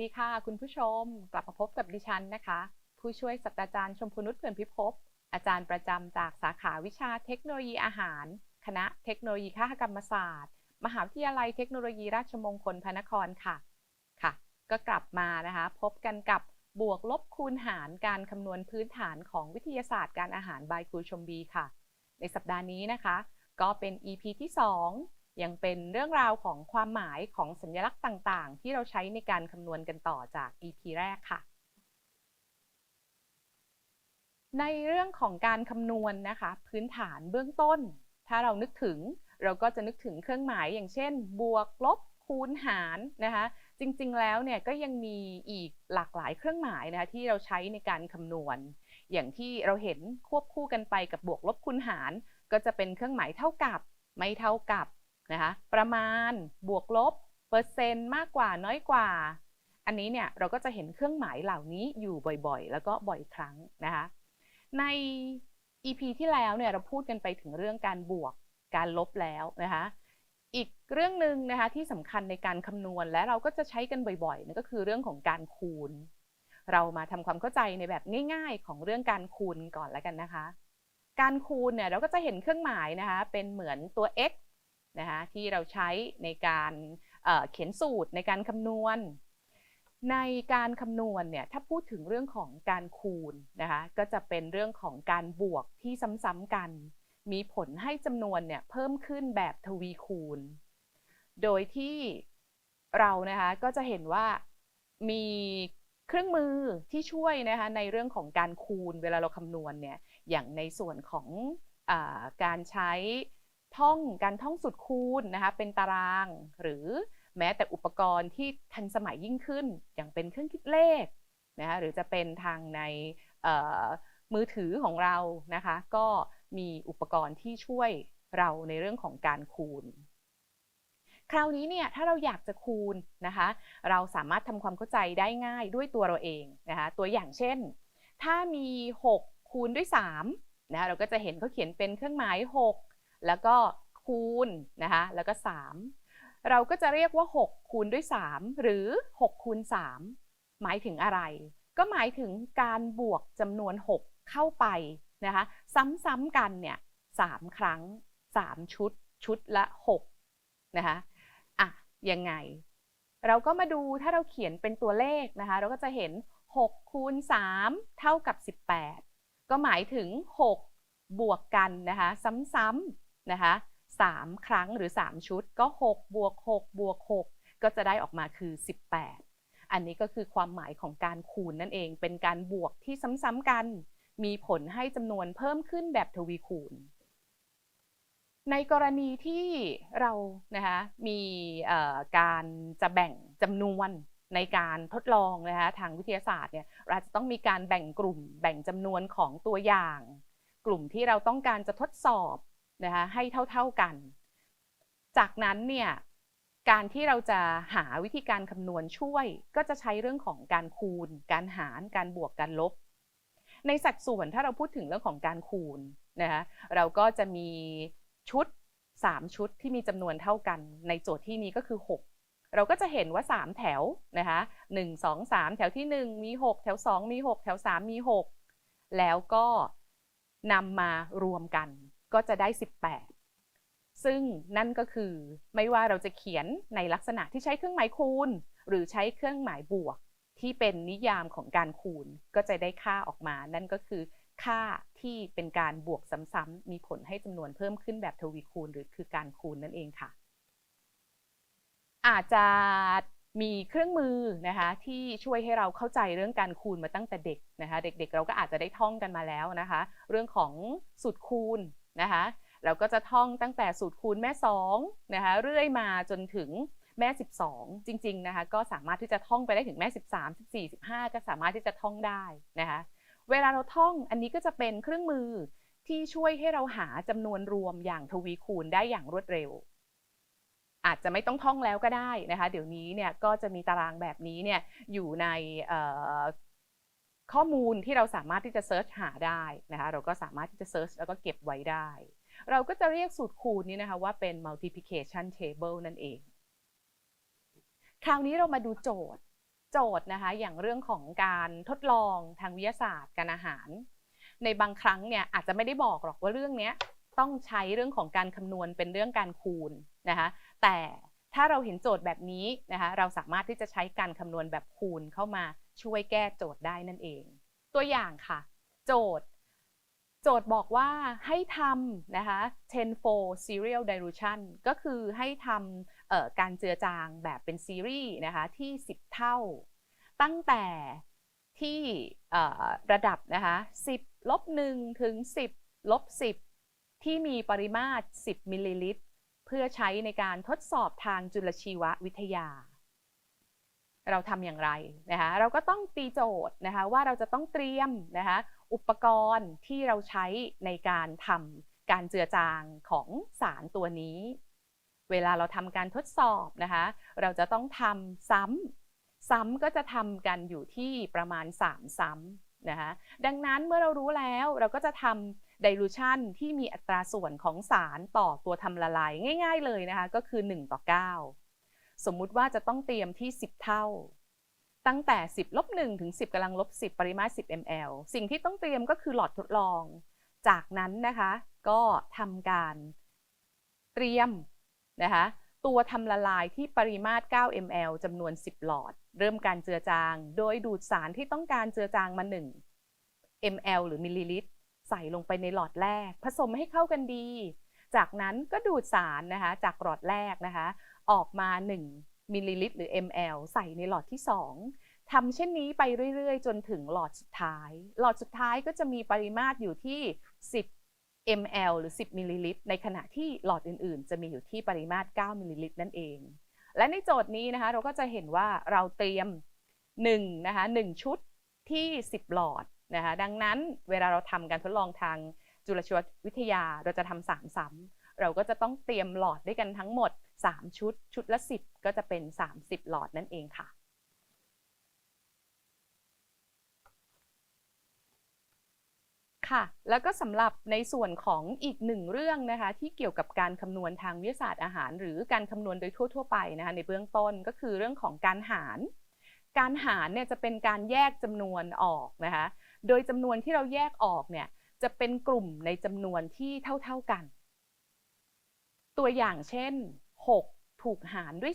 วัสดีค่ะ คุณผู้ชม กลับมาพบกับดิฉันนะคะ ผู้ช่วยศาสตราจารย์ชมพูนุชเผื่อนพิภพอาจารย์ประจำจากสาขาวิชาเทคโนโลยีอาหาร คณะเทคโนโลยีข้ากรรมศาสตร์ มหาวิทยาลัยเทคโนโลยีราชมงคลพระนครค่ะค่ะ ก็กลับมานะคะ พบกันกับบวกลบคูณหารการคำนวณพื้นฐานของวิทยาศาสตร์การอาหารบายครูชมบีค่ะ ในสัปดาห์นี้นะคะ ก็เป็น EP ที่ 2 ยังเป็นเรื่องราวของความหมายของสัญลักษณ์ต่างๆ ที่เราใช้ในการคำนวณกันต่อจาก EP แรกค่ะ ในเรื่องของการคำนวณนะคะ พื้นฐานเบื้องต้น ถ้าเรานึกถึงเราก็จะนึกถึงเครื่องหมายอย่างเช่น บวกลบคูณหารนะคะจริงๆ แล้วเนี่ยก็ยังมีอีกหลากหลายเครื่องหมายนะคะที่เราใช้ในการคำนวณ อย่างที่เราเห็นควบคู่กันไปกับบวกลบคูณหาร ก็จะเป็นเครื่องหมายเท่ากับ ไม่เท่ากับ นะคะประมาณบวกลบเปอร์เซ็นต์มากกว่าน้อยกว่า อันนี้เนี่ยเราก็จะเห็นเครื่องหมายเหล่านี้อยู่บ่อยๆ แล้วก็บ่อยครั้งนะคะใน EP ที่แล้วเนี่ยเราพูดกันไปถึงเรื่องการบวกการลบแล้วนะคะอีกเรื่องหนึ่งนะคะที่สำคัญในการคำนวณและเราก็จะใช้กันบ่อยๆนั่นก็คือเรื่องของการคูณ เรามาทำความเข้าใจในแบบง่าย ๆ ของเรื่องการคูณก่อนแล้วกันนะคะ การคูณเนี่ยเราก็จะเห็นเครื่องหมายนะคะเป็นเหมือนตัว x นะคะที่เราใช้ในการเเขียนสูตรในการคำนวณ ในการคำนวณเนี่ยถ้าพูดถึงเรื่องของการคูณนะคะก็จะเป็นเรื่องของการบวกที่ซ้ำๆกัน มีผลให้จำนวนเนี่ยเพิ่มขึ้นแบบทวีคูณ โดยที่เรานะคะก็จะเห็นว่ามีเครื่องมือที่ช่วยนะคะในเรื่องของการคูณเวลาเราคำนวณเนี่ยอย่างในส่วนของอการใช้ ท่องการท่องสุดคูณนะคะเป็นตาราง หรือแม้แต่อุปกรณ์ที่ทันสมัยยิ่งขึ้น อย่างเป็นเครื่องคิดเลขนะคะหรือจะเป็นทางในมือถือของเรานะคะก็มีอุปกรณ์ที่ช่วยเราในเรื่องของการคูณ คราวนี้เนี่ยถ้าเราอยากจะคูณนะคะเราสามารถทำความเข้าใจได้ง่ายด้วยตัวเราเองนะคะตัวอย่างเช่น ถ้ามี 6 คูณด้วย3นะคะเราก็จะเห็นเขาเขียนเป็นเครื่องหมาย 6 แล้วก็คูณนะคะแล้วก็ 3 เราก็จะเรียกว่า 6 คูณด้วย 3 หรือ 6 คูณ 3 หมายถึงอะไร ก็หมายถึงการบวกจำนวน 6 เข้าไปนะคะซ้ำๆกันเนี่ย3ครั้ง 3 ชุด ชุดละ6นะคะอะยังไง เราก็มาดูถ้าเราเขียนเป็นตัวเลขนะคะเราก็จะเห็น 6 คูณ 3 เท่ากับ 18 ก็หมายถึง 6 บวกกันนะคะซ้ำๆ นะคะ3 ครั้งหรือ 3 ชุดก็6บวก6บวก6ก็จะได้ออกมาคือ 18 อันนี้ก็คือความหมายของการคูณนั่นเอง เป็นการบวกที่ซ้ำๆกัน มีผลให้จำนวนเพิ่มขึ้นแบบทวีคูณ ในกรณีที่เรานะคะมีการจะแบ่งจำนวนในการทดลองนะคะทางวิทยาศาสตร์เนี่ยเราจะต้องมีการแบ่งกลุ่ม แบ่งจำนวนของตัวอย่าง กลุ่มที่เราต้องการจะทดสอบ นะคะให้เท่าๆกัน จากนั้นเนี่ยการที่เราจะหาวิธีการคำนวณช่วย ก็จะใช้เรื่องของการคูณ การหาร การบวก การลบ ในสัดส่วนถ้าเราพูดถึงเรื่องของการคูณนะคะเราก็จะมีชุด 3 ชุดที่มีจำนวนเท่ากัน ในโจทย์ที่นี้ก็คือ 6 เราก็จะเห็นว่า 3 แถวนะคะ1 2 3แถวที่ 1 มี 6 แถว 2 มี 6 แถว 3 มี 6 แล้วก็นำมารวมกัน ก็จะได้ 18 ซึ่งนั่นก็คือไม่ว่าเราจะเขียนในลักษณะที่ใช้เครื่องหมายคูณ หรือใช้เครื่องหมายบวก ที่เป็นนิยามของการคูณ ก็จะได้ค่าออกมา นั่นก็คือค่าที่เป็นการบวกซ้ำๆมีผลให้จำนวนเพิ่มขึ้นแบบทวีคูณ หรือคือการคูณนั่นเองค่ะ อาจจะมีเครื่องมือนะคะที่ช่วยให้เราเข้าใจเรื่องการคูณมาตั้งแต่เด็กนะคะ เด็กๆ เราก็อาจจะได้ท่องกันมาแล้วนะคะ เรื่องของสูตรคูณ นะคะเราก็จะท่องตั้งแต่สูตรคูณแม่2นะคะเรื่อยมาจนถึงแม่ 12 จริงๆนะคะก็สามารถที่จะท่องไปได้ถึงแม่ 13 14 15 ก็สามารถที่จะท่องได้นะคะเวลาเราท่องอันนี้ก็จะเป็นเครื่องมือที่ช่วยให้เราหาจำนวนรวมอย่างทวีคูณได้อย่างรวดเร็ว อาจจะไม่ต้องท่องแล้วก็ได้นะคะ เดี๋ยวนี้เนี่ยก็จะมีตารางแบบนี้เนี่ยอยู่ใน ข้อมูลที่เราสามารถที่จะเซิร์ชหาได้นะคะเราก็สามารถที่จะเซิร์ชแล้วก็เก็บไว้ได้ เราก็จะเรียกสูตรคูณนี้นะคะว่าเป็น multiplication table นั่นเอง คราวนี้เรามาดูโจทย์ โจทย์นะคะอย่างเรื่องของการทดลองทางวิทยาศาสตร์การอาหาร ในบางครั้งเนี่ยอาจจะไม่ได้บอกหรอกว่าเรื่องนี้ต้องใช้เรื่องของการคำนวณเป็นเรื่องการคูณนะคะแต่ถ้าเราเห็นโจทย์แบบนี้นะคะเราสามารถที่จะใช้การคำนวณแบบคูณเข้ามา ช่วยแก้โจทย์ได้นั่นเอง ตัวอย่างค่ะ โจทย์ โจทย์บอกว่าให้ทำนะคะ tenfold serial dilution ก็คือให้ทำการเจือจางแบบเป็นซีรีส์นะคะที่ 10 เท่า ตั้งแต่ที่ระดับนะคะ10ลบ1ถึง 10ลบ10 ที่มีปริมาตร 10 มิลลิลิตร เพื่อใช้ในการทดสอบทางจุลชีววิทยา เราทำอย่างไรนะคะเราก็ต้องตีโจทย์นะคะว่าเราจะต้องเตรียมนะคะอุปกรณ์ที่เราใช้ในการทำการเจือจางของสารตัวนี้ เวลาเราทำการทดสอบนะคะเราจะต้องทำซ้ำซ้ำก็จะทำกันอยู่ที่ประมาณ 3 ซ้ำนะคะดังนั้นเมื่อเรารู้แล้วเราก็จะทำ dilution ที่มีอัตราส่วนของสารต่อตัวทำละลายง่าย ๆ เลยนะคะ ก็คือ 1 ต่อ 9 สมมุติว่าจะต้องเตรียมที่ 10 เท่า ตั้งแต่ 10ลบ1ถึง 10กำลังลบ10 ปริมาตร 10 ml สิ่งที่ต้องเตรียมก็คือหลอดทดลอง จากนั้นนะคะ ก็ทำการเตรียมนะคะตัวทำละลายที่ปริมาตร 9 ml จำนวน 10 หลอด เริ่มการเจือจาง โดยดูดสารที่ต้องการเจือจางมา 1 ml หรือมิลลิลิตร ใส่ลงไปในหลอดแรก ผสมให้เข้ากันดี จากนั้นก็ดูดสารนะคะจากหลอดแรกนะคะ ออกมา 1มิลลิลิตรหรือ ml ใส่ในหลอดที่ 2ทำเช่นนี้ไปเรื่อยๆ จนถึงหลอดสุดท้าย หลอดสุดท้ายก็จะมีปริมาตรอยู่ที่ 10 ml หรือ 10มิลลิลิตรในขณะที่หลอดอื่นๆ จะมีอยู่ที่ปริมาตร 9มิลลิลิตรนั่นเอง และในโจทย์นี้นะคะเราก็จะเห็นว่าเราเตรียม1นะคะ1ชุดที่ 10 หลอดนะคะดังนั้นเวลาเราทำการทดลองทางจุลชีววิทยาเราจะทำสามซ้ำ เราก็จะต้องเตรียมหลอดด้วยกันทั้งหมด 3 ชุด ชุดละ 10 ก็จะเป็น 30 หลอดนั่นเองค่ะ ค่ะ แล้วก็สำหรับในส่วนของอีกหนึ่งเรื่องนะคะ ที่เกี่ยวกับการคำนวณทางวิทยาศาสตร์อาหาร หรือการคำนวณโดยทั่ว ๆ ไปนะคะในเบื้องต้นก็คือเรื่องของการหาร การหารเนี่ยจะเป็นการแยกจำนวนออกนะคะ โดยจำนวนที่เราแยกออกเนี่ยจะเป็นกลุ่มในจำนวนที่เท่า ๆกัน ตัวอย่างเช่น 6 ถูกหารด้วย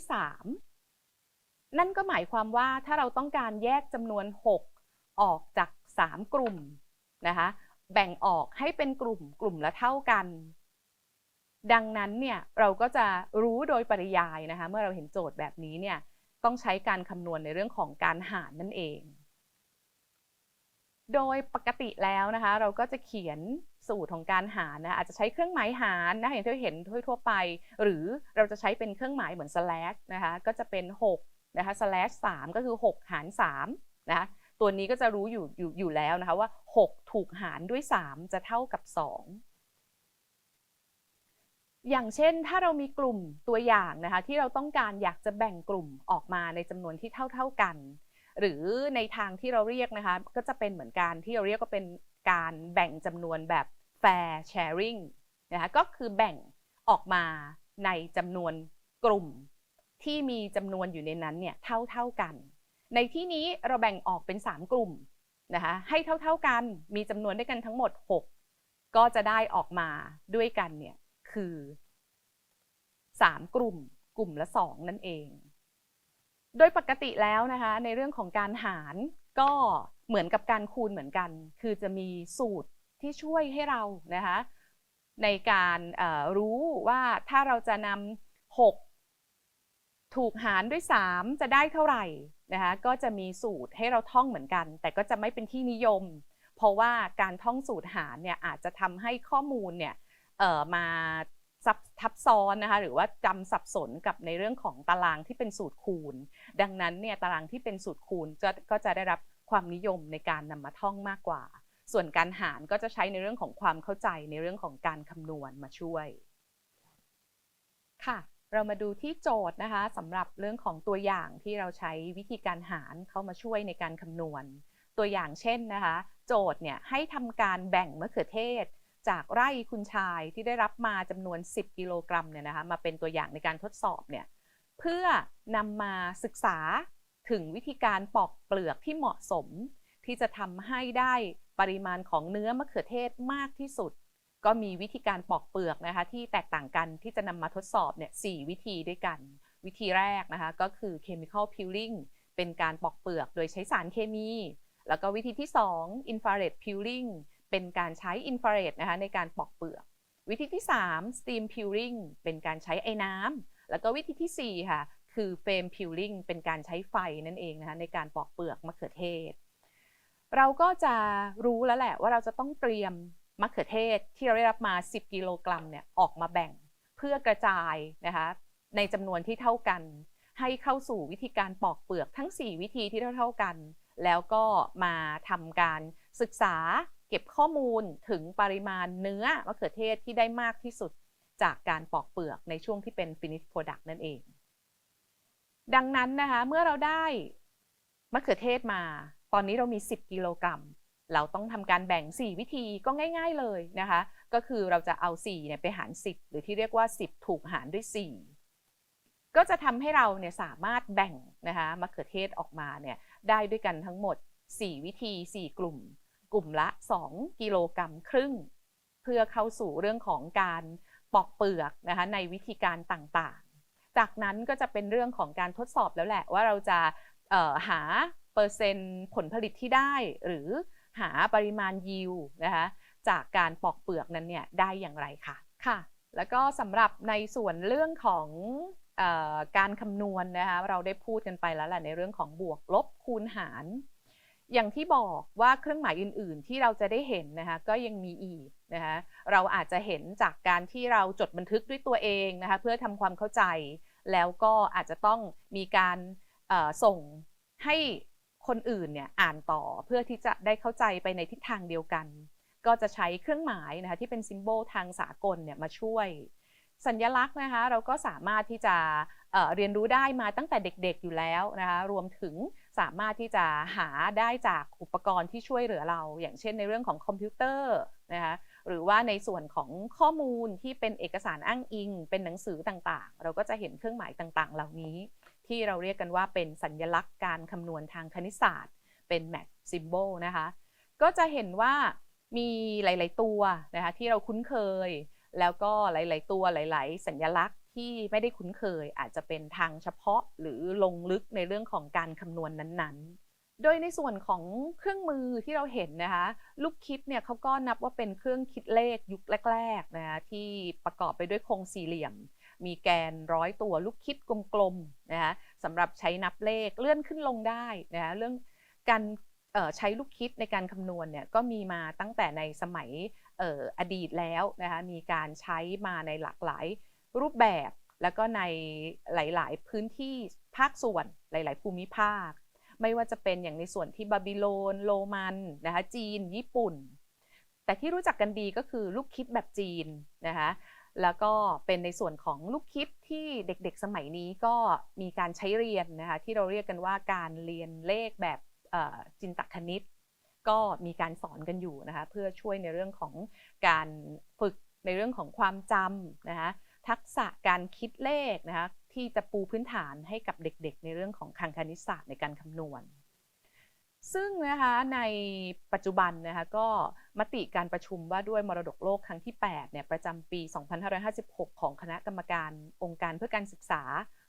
3 นั่นก็หมายความว่าถ้าเราต้องการแยกจำนวน 6 ออกจาก 3 กลุ่มนะคะแบ่งออกให้เป็นกลุ่มกลุ่มละเท่ากัน ดังนั้นเนี่ยเราก็จะรู้โดยปริยายนะคะเมื่อเราเห็นโจทย์แบบนี้เนี่ยต้องใช้การคำนวณในเรื่องของการหารนั่นเอง โดยปกติแล้วนะคะ เราก็จะเขียน สูตรของการหารนะอาจจะใช้เครื่องหมายหารนะอย่างที่เราเห็นทั่วไป หรือเราจะใช้เป็นเครื่องหมายเหมือน slash นะคะก็จะเป็น6นะคะ slash 3ก็คือ 6 หาร3นะคะตัวนี้ก็จะรู้อยู่อยู่อยู่แล้วนะคะว่า 6 ถูกหารด้วย 3 จะเท่ากับ 2 อย่างเช่นถ้าเรามีกลุ่มตัวอย่างนะคะที่เราต้องการอยากจะแบ่งกลุ่มออกมาในจำนวนที่เท่า ๆกัน หรือในทางที่เราเรียกนะคะก็จะเป็นเหมือนการที่เราเรียกก็เป็นการแบ่งจำนวนแบบ fair sharing นะคะก็คือแบ่งออกมาในจำนวนกลุ่มที่มีจำนวนอยู่ในนั้นเนี่ยเท่าเท่ากัน ในที่นี้เราแบ่งออกเป็น 3 กลุ่มนะคะให้เท่าเท่ากันมีจำนวนด้วยกันทั้งหมด 6 ก็จะได้ออกมาด้วยกันเนี่ยคือ 3 กลุ่มกลุ่มละ 2 นั่นเอง โดยปกติแล้วนะคะในเรื่องของการหารก็เหมือนกับการคูณเหมือนกัน คือจะมีสูตร ที่ช่วยให้เรานะคะในการรู้ว่าถ้าเราจะนำ6 ถูกหารด้วย 3 จะได้เท่าไหร่นะคะก็จะมีสูตรให้เราท่องเหมือนกัน แต่ก็จะไม่เป็นที่นิยม เพราะว่าการท่องสูตรหารเนี่ยอาจจะทำให้ข้อมูลเนี่ยมาทับซ้อนนะคะหรือว่าจำสับสนกับในเรื่องของตารางที่เป็นสูตรคูณ ดังนั้นเนี่ยตารางที่เป็นสูตรคูณก็จะได้รับความนิยมในการนำมาท่องมากกว่า ส่วนการหารก็จะใช้ในเรื่องของความเข้าใจในเรื่องของการคำนวณมาช่วย ค่ะ เรามาดูที่โจทย์นะคะสำหรับเรื่องของตัวอย่างที่เราใช้วิธีการหารเข้ามาช่วยในการคำนวณ ตัวอย่างเช่นนะคะ โจทย์เนี่ยให้ทำการแบ่งมะเขือเทศ จากไร่คุณชายที่ได้รับมาจำนวน 10 กิโลกรัมเนี่ยนะคะมาเป็นตัวอย่างในการทดสอบเนี่ยเพื่อนำมาศึกษาถึงวิธีการปอกเปลือกที่เหมาะสม ที่จะทำให้ได้ ปริมาณของเนื้อมะเขือเทศมากที่สุด ก็มีวิธีการปอกเปลือกนะคะ ที่แตกต่างกันที่จะนำมาทดสอบเนี่ยสวิธีด้วยกัน วิธีแรกนะคะ ก็คือ chemical peeling เป็นการปอกเปลือกโดยใช้สารเคมี แล้วก็วิธีที่ 2 infrared peeling เป็นการใช้อินฟราเรดนะคะในการปอกเปลือก วิธีที่ 3 steam peeling เป็นการใช้ไอ้น้ำแล้วก็วิธีที่4ค่ะคือ flame peeling เป็นการใช้ไฟนั่นเองนะคะในการปอกเปลือกมะเขือเทศ เราก็จะรู้แล้วแหละว่าเราจะต้องเตรียมมะเขือเทศที่เราได้รับมา 10 กิโลกรัมเนี่ยออกมาแบ่งเพื่อกระจายนะคะในจำนวนที่เท่ากัน ให้เข้าสู่วิธีการปอกเปลือกทั้ง 4 วิธีที่เท่าๆกัน แล้วก็มาทำการศึกษาเก็บข้อมูลถึงปริมาณเนื้อมะเขือเทศที่ได้มากที่สุดจากการปอกเปลือกในช่วงที่เป็น finish product นั่นเอง ดังนั้นนะคะเมื่อเราได้มะเขือเทศมา ตอนนี้เรามี 10 กิโลกรัม เราต้องทำการแบ่ง 4 วิธีก็ง่าย ๆเลยนะคะ ก็คือเราจะเอา4เนี่ยไปหาร 10 หรือที่เรียกว่า 10 ถูกหารด้วย 4 ก็จะทำให้เราเนี่ยสามารถแบ่งนะคะมะเขือเทศออกมาเนี่ยได้ด้วยกันทั้งหมด 4 วิธี 4 กลุ่ม กลุ่มละ 2 กิโลกรัมครึ่ง เพื่อเข้าสู่เรื่องของการปอกเปลือกนะคะในวิธีการต่างๆ จากนั้นก็จะเป็นเรื่องของการทดสอบแล้วแหละว่าเราจะหา เปอร์เซ็นต์ผลผลิตที่ได้ หรือหาปริมาณยิวนะคะจากการปอกเปลือกนั้นเนี่ยได้อย่างไรคะค่ะ แล้วก็สำหรับในส่วนเรื่องของอการคำนวณนะคะเราได้พูดกันไปแล้วแหละในเรื่องของบวกลบคูณหาร อย่างที่บอกว่าเครื่องหมายอื่น ๆ ที่เราจะได้เห็นนะคะก็ยังมีอีกนะคะเราอาจจะเห็นจากการที่เราจดบันทึกด้วยตัวเองนะคะเพื่อทำความเข้าใจ แล้วก็อาจจะต้องมีการส่งให้ คนอื่นเนี่ยอ่านต่อเพื่อที่จะได้เข้าใจไปในทิศทางเดียวกัน ก็จะใช้เครื่องหมายนะคะที่เป็นซิมโบลทางสากลเนี่ยมาช่วย สัญญลักษณ์นะคะเราก็สามารถที่จะเเรียนรู้ได้มาตั้งแต่เด็กๆอยู่แล้วนะคะรวมถึงสามารถที่จะหาได้จากอุปกรณ์ที่ช่วยเหลือเรา อย่างเช่นในเรื่องของคอมพิวเตอร์นะคะหรือว่าในส่วนของข้อมูลที่เป็นเอกสารอ้างอิง เป็นหนังสือต่างๆ เราก็จะเห็นเครื่องหมายต่างๆ เหล่านี้ ที่เราเรียกกันว่าเป็นสัญญลักษณ์การคำนวณทางคณิตศาสตร์ เป็น math symbol นะคะ ก็จะเห็นว่ามีหลาย ๆ ตัวนะคะที่เราคุ้นเคย แล้วก็หลาย ๆ ตัวหลาย ๆ สัญลักษณ์ที่ไม่ได้คุ้นเคย อาจจะเป็นทางเฉพาะหรือลงลึกในเรื่องของการคำนวณนนั้นๆ โดยในส่วนของเครื่องมือที่เราเห็นนะคะลูกคิดเนี่ยเขาก็นับว่าเป็นเครื่องคิดเลขยุคแรก ๆ นะคะที่ประกอบไปด้วยโครงสี่เหลี่ยม มีแกนร้อยตัวลูกคิดกลมๆนะคะสำหรับใช้นับเลขเลื่อนขึ้นลงได้นะคะเรื่องการใช้ลูกคิดในการคำนวณเนี่ยก็มีมาตั้งแต่ในสมัยออดีตแล้วนะคะมีการใช้มาในหลากหลายรูปแบบ แล้วก็ในหลาย ๆ พื้นที่ภาคส่วนหลาย ๆ ภูมิภาค ไม่ว่าจะเป็นอย่างในส่วนที่บาบิโลน โรมันนะคะจีน ญี่ปุ่น แต่ที่รู้จักกันดีก็คือลูกคิดแบบจีนนะคะ แล้วก็เป็นในส่วนของลูกคิดที่เด็กๆสมัยนี้ก็มีการใช้เรียนนะคะที่เราเรียกกันว่าการเรียนเลขแบบจินตคณิต ก็มีการสอนกันอยู่นะคะเพื่อช่วยในเรื่องของการฝึกในเรื่องของความจำนะคะทักษะการคิดเลขนะคะที่จะปูพื้นฐานให้กับเด็กๆ ในเรื่องของคังคณิตศาสตร์ในการคำนวณ ซึ่งนะคะในปัจจุบันนะคะก็มติการประชุมว่าด้วยมรดกโลกครั้งที่8เนี่ยประจำปี 2556 ของคณะกรรมการองค์การเพื่อการศึกษา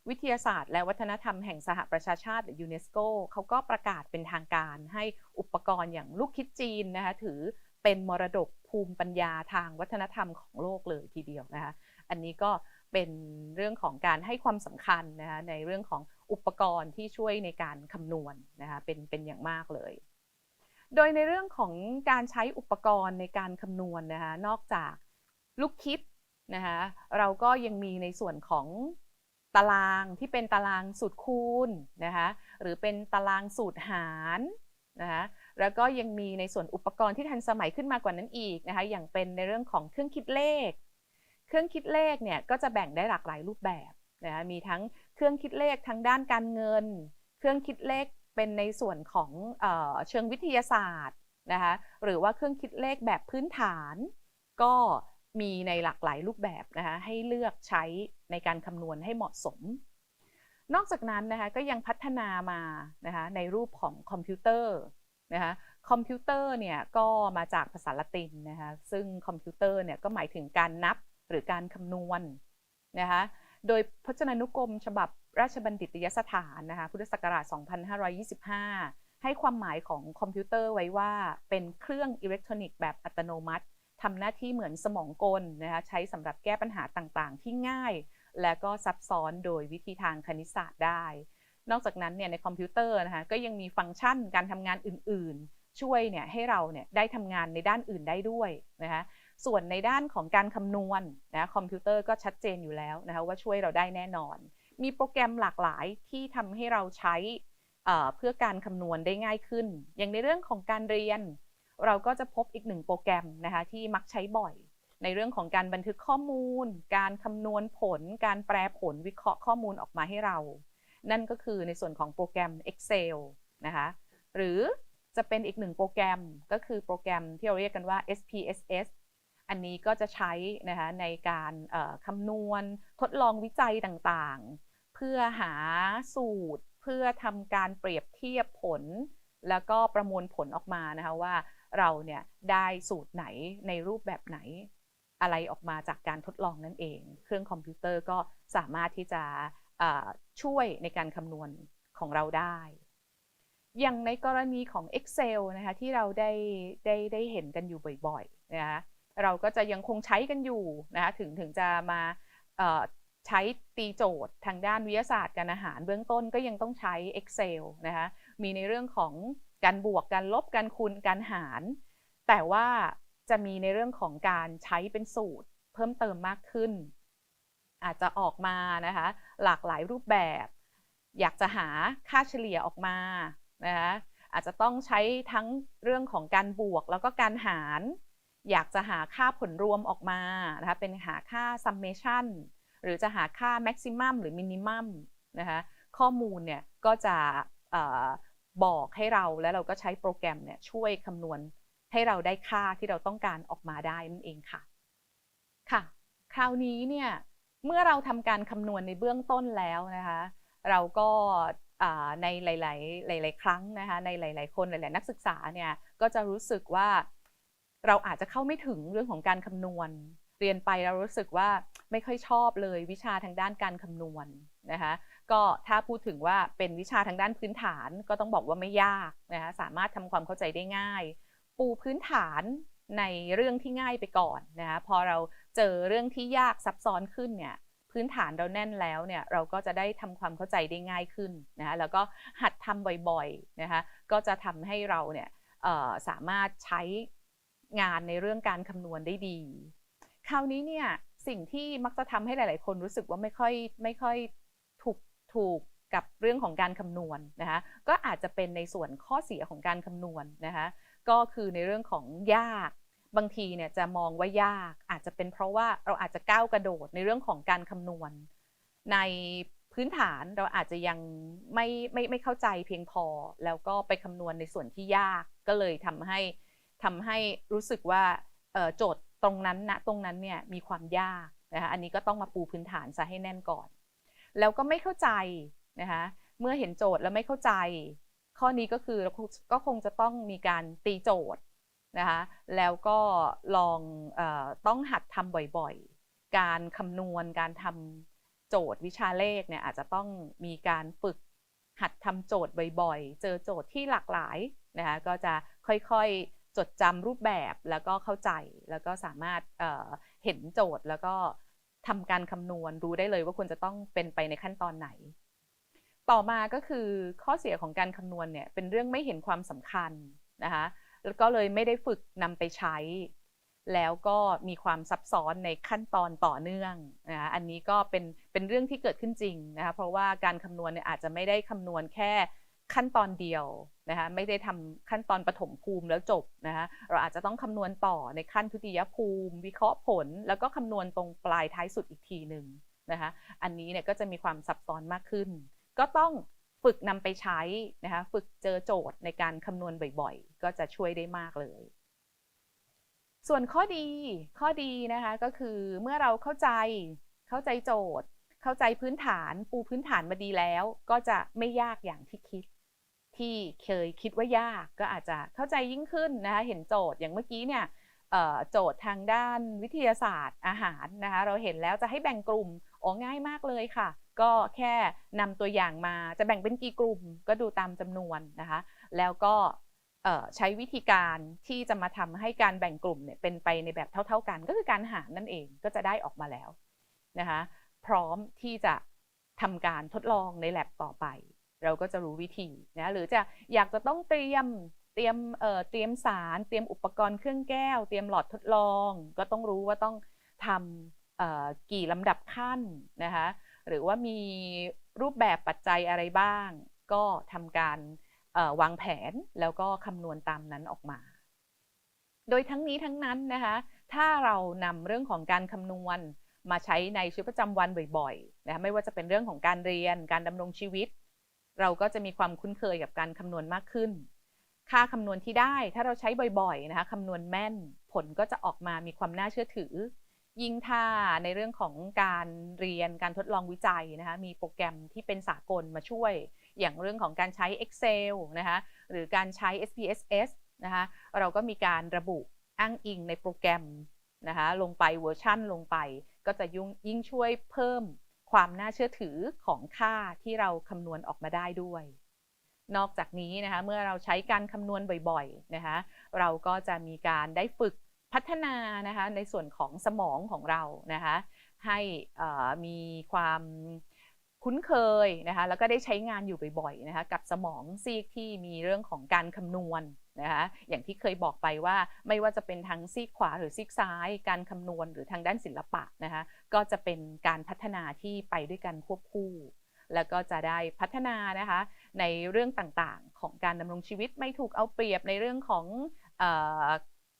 วิทยาศาสตร์ และวัฒนธรรมแห่งสหประชาชาติหรือยูเนสโกเขาก็ประกาศเป็นทางการให้อุปกรณ์อย่างลูกคิดจีนนะคะถือเป็นมรดกภูมิปัญญาทางวัฒนธรรมของโลกเลยทีเดียวนะคะอันนี้ก็เป็นเรื่องของการให้ความสำคัญนะคะในเรื่องของ อุปกรณ์ที่ช่วยในการคำนวณนะคะเป็นเป็นอย่างมากเลย โดยในเรื่องของการใช้อุปกรณ์ในการคำนวณนะคะนอกจากลูกคิดนะคะเราก็ยังมีในส่วนของตารางที่เป็นตารางสูตรคูณนะคะหรือเป็นตารางสูตรหารนะคะแล้วก็ยังมีในส่วนอุปกรณ์ที่ทันสมัยขึ้นมากว่านั้นอีกนะคะอย่างเป็นในเรื่องของเครื่องคิดเลข เครื่องคิดเลขเนี่ยก็จะแบ่งได้หลากหลายรูปแบบนะคะมีทั้ง เครื่องคิดเลขทางด้านการเงิน เครื่องคิดเลขเป็นในส่วนของเออเชิงวิทยาศาสตร์นะคะหรือว่าเครื่องคิดเลขแบบพื้นฐาน ก็มีในหลากหลายรูปแบบนะคะให้เลือกใช้ในการคำนวณให้เหมาะสม นอกจากนั้นนะคะก็ยังพัฒนามานะคะในรูปของคอมพิวเตอร์นะคะคอมพิวเตอร์เนี่ยก็มาจากภาษาละตินนะคะซึ่งคอมพิวเตอร์เนี่ยก็หมายถึงการนับหรือการคำนวณนะคะ โดยพจนานุกรม ฉบับราชบัณฑิตยสถานนะคะพุทธศักราช 2525 ให้ความหมายของคอมพิวเตอร์ไว้ว่าเป็นเครื่องอิเล็กทรอนิกส์แบบอัตโนมัติทำหน้าที่เหมือนสมองกลนะคะใช้สำหรับแก้ปัญหาต่างๆ ที่ง่าย และก็ซับซ้อนโดยวิธีทางคณิตศาสตร์ได้ นอกจากนั้นเนี่ยในคอมพิวเตอร์นะคะก็ยังมีฟังก์ชันการทำงานอื่นๆ ช่วยเนี่ยให้เราเนี่ยได้ทำงานในด้านอื่นได้ด้วยนะคะ ส่วนในด้านของการคำนวณนะคอมพิวเตอร์ก็ชัดเจนอยู่แล้วนะคะว่าช่วยเราได้แน่นอน มีโปรแกรมหลากหลายที่ทำให้เราใช้เพื่อการคำนวณได้ง่ายขึ้น อย่างในเรื่องของการเรียน เราก็จะพบอีกหนึ่งโปรแกรมนะคะที่มักใช้บ่อย ในเรื่องของการบันทึกข้อมูล การคำนวณผล การแปลผลวิเคราะห์ข้อมูลออกมาให้เรา นั่นก็คือในส่วนของโปรแกรม Excel นะคะหรือจะเป็นอีกหนึ่งโปรแกรมก็คือโปรแกรมที่เราเรียกกันว่า SPSS อันนี้ก็จะใช้นะคะในการคำนวณทดลองวิจัยต่างๆ เพื่อหาสูตรเพื่อทำการเปรียบเทียบผล แล้วก็ประมวลผลออกมานะคะว่าเราเนี่ยได้สูตรไหนในรูปแบบไหน อะไรออกมาจากการทดลองนั่นเอง เครื่องคอมพิวเตอร์ก็สามารถที่จะช่วยในการคำนวณของเราได้ อย่างในกรณีของ Excel นะคะที่เราได้ได้ได้เห็นกันอยู่บ่อยๆนะคะ เราก็จะยังคงใช้กันอยู่นะคะถึงถึงจะมาใช้ตีโจทย์ทางด้านวิทยาศาสตร์การอาหาร เบื้องต้นก็ยังต้องใช้ Excel นะคะมีในเรื่องของการบวกการลบการคูณการหาร แต่ว่าจะมีในเรื่องของการใช้เป็นสูตรเพิ่มเติมมากขึ้น อาจจะออกมานะคะหลากหลายรูปแบบ อยากจะหาค่าเฉลี่ยออกมานะคะอาจจะต้องใช้ทั้งเรื่องของการบวกแล้วก็การหาร อยากจะหาค่าผลรวมออกมานะคะเป็นหาค่า summation หรือจะหาค่า maximum หรือ minimum นะคะข้อมูลเนี่ยก็จะบอกให้เราแล้วเราก็ใช้โปรแกรมเนี่ยช่วยคำนวณให้เราได้ค่าที่เราต้องการออกมาได้นั่นเองค่ะค่ะ คราวนี้เนี่ยเมื่อเราทำการคำนวณในเบื้องต้นแล้วนะคะเราก็ในหลาย ๆ หลาย ๆ ครั้งนะคะในหลาย ๆ คนหลาย ๆ นักศึกษาเนี่ยก็จะรู้สึกว่า เราอาจจะเข้าไม่ถึงเรื่องของการคำนวณ เรียนไปเรารู้สึกว่าไม่ค่อยชอบเลยวิชาทางด้านการคำนวณนะคะก็ถ้าพูดถึงว่าเป็นวิชาทางด้านพื้นฐานก็ต้องบอกว่าไม่ยากนะคะสามารถทำความเข้าใจได้ง่าย ปูพื้นฐานในเรื่องที่ง่ายไปก่อนนะคะพอเราเจอเรื่องที่ยากซับซ้อนขึ้นเนี่ยพื้นฐานเราแน่นแล้วเนี่ยเราก็จะได้ทำความเข้าใจได้ง่ายขึ้นนะคะแล้วก็หัดทำบ่อยๆนะคะก็จะทำให้เราเนี่ยสามารถใช้ งานในเรื่องการคำนวณได้ดี คราวนี้เนี่ยสิ่งที่มักจะทำให้หลาย ๆ คนรู้สึกว่าไม่ค่อยไม่ค่อยถูกถูกกับเรื่องของการคำนวณนะคะก็อาจจะเป็นในส่วนข้อเสียของการคำนวณนนะคะก็คือในเรื่องของยากบางทีเนี่ยจะมองว่ายากอาจจะเป็นเพราะว่าเราอาจจะก้าวกระโดดในเรื่องของการคำนวณ ในพื้นฐานเราอาจจะยังไม่ไม่ไม่เข้าใจเพียงพอ แล้วก็ไปคำนวณในส่วนที่ยากก็เลยทำให้ ทำให้รู้สึกว่าโจทย์ตรงนั้นนะตรงนั้นเนี่ยมีความยากนะคะอันนี้ก็ต้องมาปูพื้นฐานซะให้แน่นก่อน แล้วก็ไม่เข้าใจนะคะเมื่อเห็นโจทย์แล้วไม่เข้าใจ ข้อนี้ก็คือก็คงจะต้องมีการตีโจทย์นะคะแล้วก็ลองอต้องหัดทำบ่อยๆ การคำนวณการทำโจทย์วิชาเลขเนี่ยอาจจะต้องมีการฝึกหัดทำโจทย์บ่อยๆ เจอโจทย์ที่หลากหลายนะคะก็จะค่อยๆ จดจำรูปแบบแล้วก็เข้าใจแล้วก็สามารถเห็นโจทย์แล้วก็ทำการคำนวณรู้ได้เลยว่าควรจะต้องเป็นไปในขั้นตอนไหน ต่อมาก็คือข้อเสียของการคำนวณเนี่ยเป็นเรื่องไม่เห็นความสำคัญนะคะแล้วก็เลยไม่ได้ฝึกนำไปใช้ แล้วก็มีความซับซ้อนในขั้นตอนต่อเนื่องนะคะอันนี้ก็เป็นเป็นเรื่องที่เกิดขึ้นจริงนะคะเพราะว่าการคำนวณเนี่ยอาจจะไม่ได้คำนวณแค่ ขั้นตอนเดียวนะคะไม่ได้ทำขั้นตอนปฐมภูมิแล้วจบนะคะเราอาจจะต้องคำนวณต่อในขั้นทุติยภูมิ วิเคราะห์ผล แล้วก็คำนวณตรงปลายท้ายสุดอีกทีหนึ่งนะคะอันนี้เนี่ยก็จะมีความซับซ้อนมากขึ้น ก็ต้องฝึกนำไปใช้นะคะฝึกเจอโจทย์ในการคำนวณบ่อยๆ ก็จะช่วยได้มากเลย ส่วนข้อดีข้อดีนะคะก็คือเมื่อเราเข้าใจเข้าใจโจทย์ เข้าใจพื้นฐานปูพื้นฐานมาดีแล้ว ก็จะไม่ยากอย่างที่คิด ที่เคยคิดว่ายากก็อาจจะเข้าใจยิ่งขึ้นนะคะเห็นโจทย์อย่างเมื่อกี้เนี่ยโจทย์ทางด้านวิทยาศาสตร์อาหารนะคะเราเห็นแล้วจะให้แบ่งกลุ่มอ๋อง่ายมากเลยค่ะ ก็แค่นำตัวอย่างมาจะแบ่งเป็นกี่กลุ่มก็ดูตามจำนวนนะคะแล้วก็ใช้วิธีการที่จะมาทำให้การแบ่งกลุ่มเนี่ยเป็นไปในแบบเท่า ๆกัน ก็คือการหารนั่นเองก็จะได้ออกมาแล้วนะคะพร้อมที่จะทำการทดลองใน lab ต่อไป เราก็จะรู้วิธีนะหรือจะอยากจะต้องเตรียมเตรียมเอ่อเตรียมสาร เตรียมอุปกรณ์เครื่องแก้ว เตรียมหลอดทดลอง ก็ต้องรู้ว่าต้องทำเอ่อกี่ลำดับขั้นนะคะหรือว่ามีรูปแบบปัจจัยอะไรบ้าง ก็ทำการวางแผนแล้วก็คำนวณตามนั้นออกมา โดยทั้งนี้ทั้งนั้นนะคะถ้าเรานำเรื่องของการคำนวณมาใช้ในชีวิตประจำวันบ่อยๆนะคะไม่ว่าจะเป็นเรื่องของการเรียน การดำรงชีวิต เราก็จะมีความคุ้นเคยกับการคำนวณมากขึ้น ค่าคำนวณที่ได้ถ้าเราใช้บ่อยๆนะคะคำนวณแม่นผลก็จะออกมามีความน่าเชื่อถือ ยิ่งถ้าในเรื่องของการเรียนการทดลองวิจัยนะคะมีโปรแกรมที่เป็นสากลมาช่วย อย่างเรื่องของการใช้ Excel นะคะหรือการใช้ SPSS นะคะเราก็มีการระบุอ้างอิงในโปรแกรมนะคะลงไปเวอร์ชันลงไป ก็จะยิ่งช่วยเพิ่ม ความน่าเชื่อถือของค่าที่เราคำนวณออกมาได้ด้วย นอกจากนี้นะคะเมื่อเราใช้การคำนวณบ่อยๆนะคะเราก็จะมีการได้ฝึกพัฒนานะคะในส่วนของสมองของเรานะคะให้มีความ คุ้นเคยนะคะแล้วก็ได้ใช้งานอยู่บ่อยๆนะคะกับสมองซีกที่มีเรื่องของการคำนวณนะคะอย่างที่เคยบอกไปว่าไม่ว่าจะเป็นทั้งซีกขวาหรือซีกซ้าย การคำนวณหรือทางด้านศิลปะนะคะก็จะเป็นการพัฒนาที่ไปด้วยกันควบคู่ แล้วก็จะได้พัฒนานะคะในเรื่องต่างๆ ของการดำรงชีวิตไม่ถูกเอาเปรียบในเรื่องของ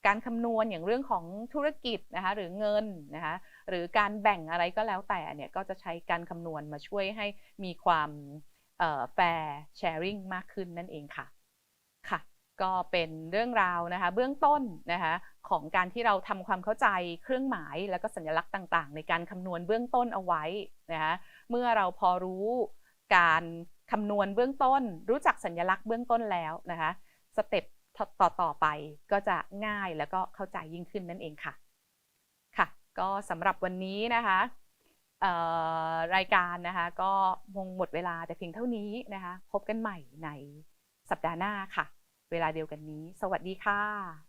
การคำนวณอย่างเรื่องของธุรกิจนะคะหรือเงินนะคะหรือการแบ่งอะไรก็แล้วแต่เนี่ยก็จะใช้การคำนวณมาช่วยให้มีความแฟร์แชร์ริงมากขึ้นนั่นเองค่ะค่ะ ก็เป็นเรื่องราวนะคะเบื้องต้นนะคะของการที่เราทำความเข้าใจเครื่องหมายแล้วก็สัญลักษณ์ต่างๆ ในการคำนวณเบื้องต้นเอาไว้นะคะเมื่อเราพอรู้การคำนวณเบื้องต้น รู้จักสัญลักษณ์เบื้องต้นแล้วนะคะสเต็ป ต่อต่อไปก็จะง่ายแล้วก็เข้าใจยิ่งขึ้นนั่นเองค่ะ ค่ะ ก็สำหรับวันนี้นะคะรายการนะคะก็มงหมดเวลาแต่เพียงเท่านี้นะคะ พบกันใหม่ในสัปดาห์หน้าค่ะ เวลาเดียวกันนี้ สวัสดีค่ะ